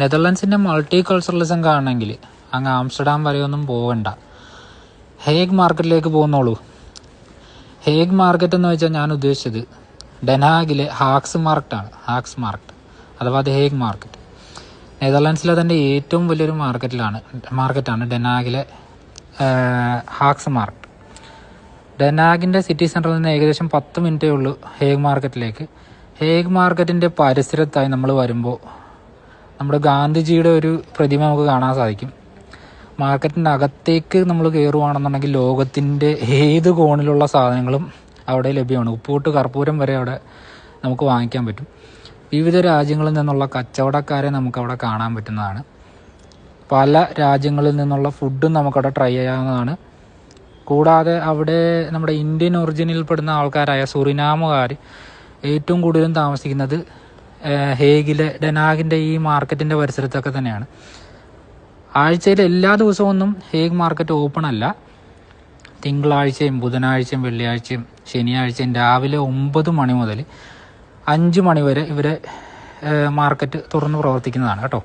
നെതർലൻഡ്സിന്റെ multi culturalism കാണണമെങ്കിൽ അങ്ങ് Amsterdam വരെ ഒന്നും പോകണ്ട ഹേഗ് മാർക്കറ്റിലേക്ക് പോകുന്നോളൂ. ഹേഗ് മാർക്കറ്റ് എന്ന് വെച്ചാൽ ഞാൻ ഉദ്ദേശിച്ചത് ഡെനാഗിലെ ഹാക്സ് മാർക്കറ്റാണ് ഹാക്സ് മാർക്കറ്റ് അഥവാ അത് ഹേഗ് മാർക്കറ്റ്. നെതർലൻഡ്സിലെ തന്നെ ഏറ്റവും വലിയൊരു മാർക്കറ്റിലാണ് മാർക്കറ്റാണ് ഡെനാഗിലെ ഹാക്സ് മാർക്കറ്റ് ഡെനാഗിന്റെ സിറ്റി സെന്ററിൽ നിന്ന് ഏകദേശം പത്ത് മിനിറ്റേ ഉള്ളൂ ഹേഗ് മാർക്കറ്റിലേക്ക്. ഹേഗ് മാർക്കറ്റിന്റെ പരിസരത്തായി നമ്മൾ വരുമ്പോൾ നമ്മുടെ ഗാന്ധിജിയുടെ ഒരു പ്രതിമ നമുക്ക് കാണാൻ സാധിക്കും. മാർക്കറ്റിന്റെ അകത്തേക്ക് നമ്മൾ കയറുവാണെന്നുണ്ടെങ്കിൽ ലോകത്തിന്റെ ഏത് കോണിലുള്ള സാധനങ്ങളും അവിടെ ലഭ്യമാണ്. ഉപ്പൂട്ട് കർപ്പൂരം വരെ അവിടെ നമുക്ക് വാങ്ങിക്കാൻ പറ്റും. വിവിധ രാജ്യങ്ങളിൽ നിന്നുള്ള കച്ചവടക്കാരെ നമുക്ക് അവിടെ കാണാൻ പറ്റുന്നതാണ്. പല രാജ്യങ്ങളിൽ നിന്നുള്ള ഫുഡും നമുക്കവിടെ ട്രൈ ചെയ്യാവുന്നതാണ്. കൂടാതെ അവിടെ നമ്മുടെ ഇന്ത്യൻ ഒറിജിനിൽ പെടുന്ന ആൾക്കാരായ സുറിനാമുകാർ ഏറ്റവും കൂടുതലും താമസിക്കുന്നത് ഹേഗിലെ ഡെനാഗിന്റെ ഈ മാർക്കറ്റിന്റെ പരിസരത്തൊക്കെ തന്നെയാണ്. ആഴ്ചയിൽ എല്ലാ ദിവസമൊന്നും ഹേഗ് മാർക്കറ്റ് ഓപ്പൺ അല്ല. തിങ്കളാഴ്ചയും ബുധനാഴ്ചയും വെള്ളിയാഴ്ചയും ശനിയാഴ്ചയും രാവിലെ ഒമ്പത് മണി മുതൽ അഞ്ച് മണി വരെ ഇവരെ മാർക്കറ്റ് തുറന്ന് പ്രവർത്തിക്കുന്നതാണ് കേട്ടോ.